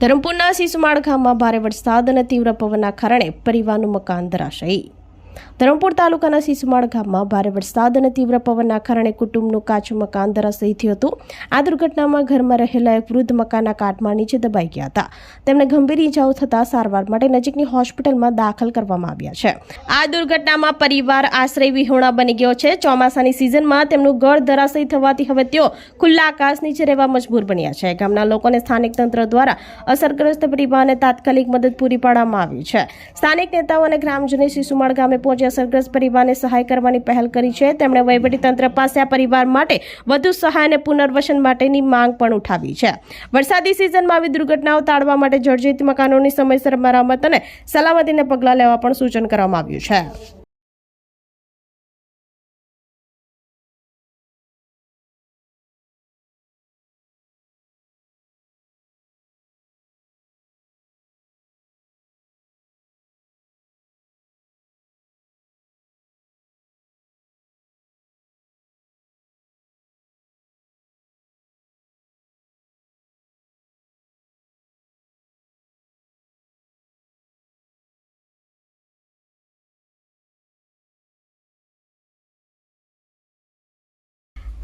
ધરમપુરના સિસુમાળ ગામમાં ભારે વરસાદ અને તીવ્ર પવનના કારણે પરિવારનું મકાન ધરાશયી. ધરમપુર તાલુકાના સીસુમાળ ગામમાં ભારે વરસાદ અને તીવ્ર પવનના કારણે કુટુંબનું કાચું મકાન ધરાશયી થયું હતું. આ દુર્ઘટનામાં ઘરમાં રહેલા એક વૃદ્ધ મકાનના કાટમાં નીચે દબાઈ ગયા હતા. તેમને ગંભીર ઈજાઓ થતાં સારવાર માટે નજીકની હોસ્પિટલમાં દાખલ કરવામાં આવ્યા છે. આ દુર્ઘટનામાં પરિવાર આશ્રય વિહોણા બની ગયો છે. ચોમાસાની સિઝનમાં તેમનું ઘર ધરાશયી થવાથી હવે તેઓ ખુલ્લા આકાશ નીચે રહેવા મજબૂર બન્યા છે. ગામના લોકોને સ્થાનિક તંત્ર દ્વારા અસરગ્રસ્ત પરિવારને તાત્કાલિક મદદ પૂરી પાડવામાં આવી છે. સ્થાનિક નેતાઓ અને ગ્રામજનોએ શિશુમાળ ગામે પહોંચી અસરગ્રસ્ત પરિવારને સહાય કરવાની પહેલ કરી છે. તેમણે તંત્ર પાસે આ પરિવાર માટે વધુ સહાય અને પુનર્વસન માટેની માંગ પણ ઉઠાવી છે. વરસાદી સિઝનમાં આવી દુર્ઘટનાઓ ટાળવા માટે જર્જરિત મકાનોની સમયસર મરામત અને સલામતીને પગલાં લેવા પણ સૂચન કરવામાં આવ્યું છે.